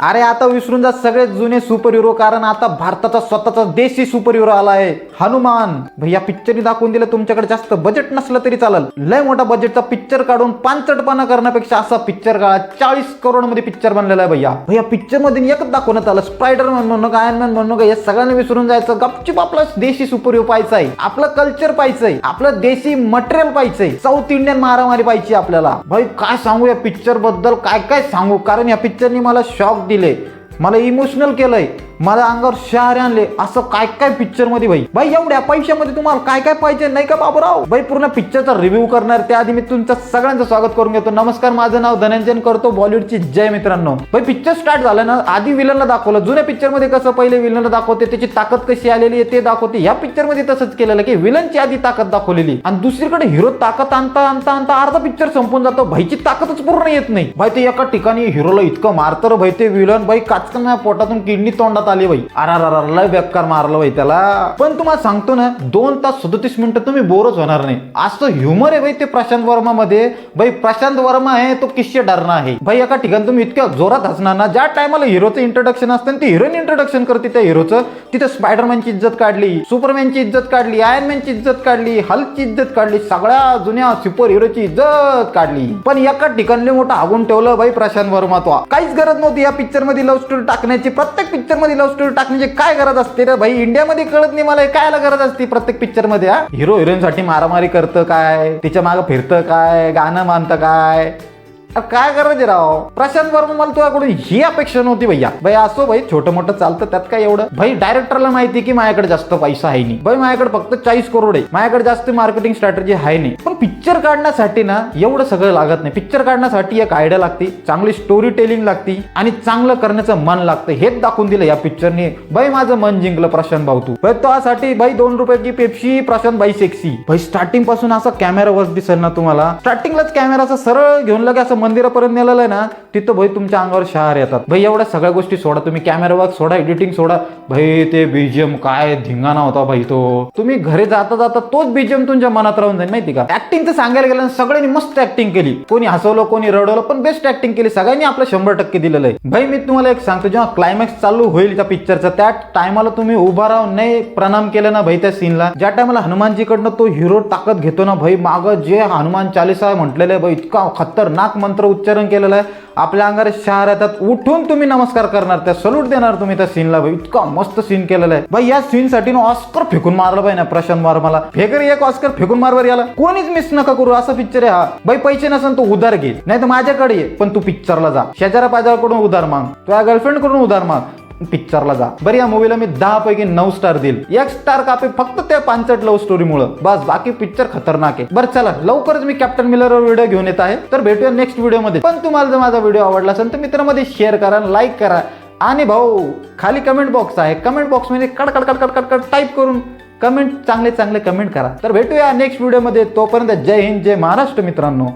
अरे आता विसरून जा सगळे जुने सुपर हिरो कारण आता भारताचा स्वतःचा देशी सुपर हिरो आला आहे. हनुमान. भैया पिक्चरनी दाखवून दिलं तुमच्याकडे जास्त बजेट नसलं तरी चालेल. लय मोठा बजेटचा पिक्चर काढून पानचटपणा करण्यापेक्षा असा पिक्चर काढा. चाळीस करोडमध्ये पिक्चर बनलेला आहे भैया. भैया पिक्चरमध्ये एकच दाखवण्यात आलं. स्पायडर मॅन म्हणू का आयन मॅन म्हणू का या सगळ्यांना विसरून जायचं. गपचिप आपला देशी सुपर हिरो पाहिजे आहे. आपलं कल्चर पाहिजे आपलं देशी मटेरियल पाहिजे साऊथ इंडियन मारामारी पाहिजे आपल्याला. भाई काय सांगू या पिक्चरबद्दल? काय काय सांगू? कारण या पिक्चरनी मला शॉक दिले. मला इमोशनल केलंय. मला अंगावर शहर आणले. असं काय काय पिक्चरमध्ये भाई भाई एवढ्या पैशामध्ये तुम्हाला काय काय पाहिजे? नाही का बाबूराव? भाई पूर्ण पिक्चरचा रिव्ह्यू करणार. त्याआधी मी तुमचं सगळ्यांचं स्वागत करून घेतो. नमस्कार माझं नाव धनंजन करतो. बॉलिवूडची जय मित्रांनो. भाई पिक्चर स्टार्ट झालं ना आधी विलनला दाखवलं. जुन्या पिक्चरमध्ये कसं पहिले विलनला दाखवते त्याची ताकद कशी आलेली आहे ते दाखवते. या पिक्चरमध्ये तसंच केलेलं की विलनची आधी ताकद दाखवलेली. आणि दुसरीकडे हिरो ताकद आणता आणता आणता अर्धा पिक्चर संपून जातो. भाईची ताकदच पूर्ण येत नाही. भाई ते एका ठिकाणी हिरोला इतकं मारतं भाई ते विलन भाई काचकन पोटातून किडनी तोंडात आली भाई अरा लय बेकार मारलं बाई त्याला. पण तुम्हाला सांगतो ना दोन तास सदतीस मिनिटं तुम्ही बोरच होणार नाही. असं ह्युमर आहे भाई ते प्रशांत वर्मा मध्ये भाई प्रशांत वर्मा आहे तो किस्से डरणा आहे. भाई एका ठिकाणी तुम्ही इतक्या जोरात हसणार ना ज्या टायमाला हिरोचं इंट्रोडक्शन असतं ती हिरोईन इंट्रोडक्शन करते त्या हिरोचं. तिथे स्पायडरमॅनची इज्जत काढली सुपरमॅनची इज्जत काढली आयर्नमॅनची इज्जत काढली हल्कची इज्जत काढली सगळ्या जुन्या सुपर हिरोची इज्जत काढली. पण एका ठिकाणी मोठं आगून ठेवलं भाई प्रशांत वर्मा तो काहीच गरज नव्हती या पिक्चरमध्ये लव्ह स्टोरी टाकण्याची. प्रत्येक पिक्चरमध्ये लव्ह स्टोरी टाकण्याची काय गरज असते रे भाई? इंडियामध्ये कळत नाही मला कायला गरज असते प्रत्येक पिक्चरमध्ये हिरो हिरोईन साठी मारामारी करतं काय? तिच्या मागं फिरतं काय? गाणं मानतं काय? काय करायचे राव? प्रशांत वर्मा मला तुझ्याकडून ही अपेक्षा नव्हती भैया. भाई असो भाई छोटं मोठं चालतं त्यात काय एवढं? भाई डायरेक्टरला माहिती की माझ्याकडे जास्त पैसा आहे नाही. भाई माझ्याकडे फक्त चाळीस करोड आहे. माझ्याकडे जास्त मार्केटिंग स्ट्रॅटजी आहे नाही. पण पिक्चर काढण्यासाठी ना एवढं सगळं लागत नाही. पिक्चर काढण्यासाठी एक आयडिया लागते चांगली स्टोरी टेलिंग लागते आणि चांगलं करण्याचं मन लागतं. हेच दाखवून दिलं या पिक्चरने भाई माझं मन जिंकलं प्रशांत भाऊ तू. भाई त्यासाठी भाई दोन रुपयाची पेप्सी प्रशांत भाई सेक्सी भाई स्टार्टिंगपासून असा कॅमेरा वर्क दिसेल ना तुम्हाला. स्टार्टिंगलाच कॅमेराचा सरळ घेऊन लगे असं मंदिरापर्यंत नेलेलं आहे ना तिथं भाई तुमच्या अंगावर शहर येतात. भाई एवढ्या सगळ्या गोष्टी सोडा तुम्ही कॅमेरा वर्क सोडा एडिटिंग सोडा. भाई ते बीजीएम काय धिंगाणा होता भाई तो. तुम्ही घरी जाता जाता तोच बीजीएम तुमच्या मनात राहून जाईल माहिती का? ऍक्टिंगचं सांगायला गेलं सगळ्यांनी मस्त ऍक्टिंग केली. कोणी हसवलं कोणी रडवलं पण बेस्ट ऍक्टिंग केली. सगळ्यांनी आपलं शंभर टक्के दिलेलं आहे. भाई मी तुम्हाला एक सांगतो जेव्हा क्लायमॅक्स चालू होईल त्या पिक्चरचा त्या टायमाला तुम्ही उभा राहून नाही प्रणाम केलं ना भाई त्या सीनला ज्या टायमाला हनुमानजीकडनं तो हिरो ताकद घेतो ना भाई मागं जे हनुमान चालिसा म्हटलेलं आहे भाई इतका खतरनाक मंत्र उच्चारण केलेला आहे. आपल्या अंगावर शहर येतात. उठून तुम्ही नमस्कार करणार. त्या सल्यूट देणार तुम्ही त्या सीनला भाई इतका मस्त सीन केलेला आहे. भाई या सीन साठी ना ऑस्कर फेकून मारलं पाहिजे ना प्रशांत वर्माला फेकर एक ऑस्कर फेकून मारवर याला. कोणीच मिस नका करू. असा पिक्चर आहे हा. भाई पैसे नसेल तू उधार घे. नाही तर माझ्याकडे ये. पण तू पिक्चरला जा. शेजारा पाजाकडून उधार माग. तुझ्या गर्लफ्रेंडकडून उधार माग. पिक्चरला जा. बरं या मूवीला मी दहा पैकी नऊ स्टार देईल. एक स्टार कापे फक्त त्या पांचट लव्ह स्टोरी मुळे. बस बाकी पिक्चर खतरनाक आहे. बरं चला लवकरच मी कॅप्टन मिलरवर व्हिडिओ घेऊन येत आहे. तर भेटूया नेक्स्ट व्हिडिओमध्ये पण तुम्हाला जर माझा व्हिडिओ आवडला असेल तर मित्रांमध्ये शेअर करा लाईक करा. आणि भाऊ खाली कमेंट बॉक्स आहे. कमेंट बॉक्समध्ये कडकड कडकड कड टाईप करून कमेंट चांगले चांगले कमेंट करा. तर भेटूया नेक्स्ट व्हिडिओमध्ये तोपर्यंत जय हिंद जय महाराष्ट्र मित्रांनो.